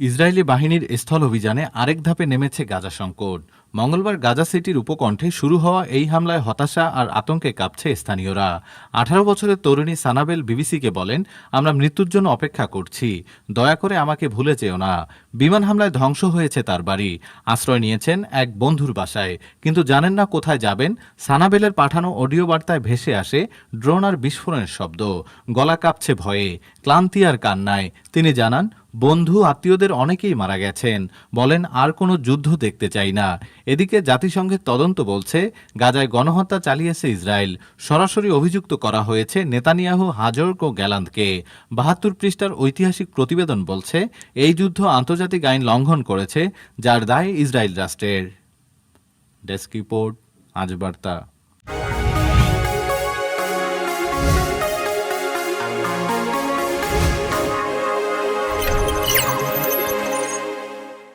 Israeli বাহিনীর স্থল অভিযানে আরেক ধাপে নেমেছে গাজা সংকট। মঙ্গলবার গাজা সিটির উপকণ্ঠে শুরু হওয়া এই হামলায় হতাশা আর আতঙ্কে কাঁপছে স্থানীয়রা। আঠারো বছরের তরুণী সানাবেল বিবিসিকে বলেন, আমরা মৃত্যুর জন্য অপেক্ষা করছি। দয়া করে আমাকে ভুলে যেও না। বিমান হামলায় ধ্বংস হয়েছে তার বাড়ি। আশ্রয় নিয়েছেন এক বন্ধুর বাসায়। কিন্তু জানেন না কোথায় যাবেন? সানাবেলের পাঠানো অডিও বার্তায় ভেসে আসে ড্রোন আর বিস্ফোরণের শব্দ। গলা কাঁপছে ভয়ে। ক্লান্তি আর কান্নায়। তিনি জানান, বন্ধু, আত্মীয়দের অনেকেই মারা গেছেন। বলেন, আর কোনো যুদ্ধ দেখতে চাই না। এদিকে জাতিসংঘের তদন্ত বলছে, গাজায় গণহত্যা চালিয়েছে ইসরায়েল। সরাসরি অভিযুক্ত করা হয়েছে নেতানিয়াহু, হাজর্ক ও গ্যালান্তকে বাহাত্তর পৃষ্ঠার ঐতিহাসিক প্রতিবেদন বলছে, এই যুদ্ধ আন্তর্জাতিক আইন লঙ্ঘন করেছে, যার দায় ইসরায়েল রাষ্ট্রের। ডেস্ক রিপোর্ট, আজ বার্তা।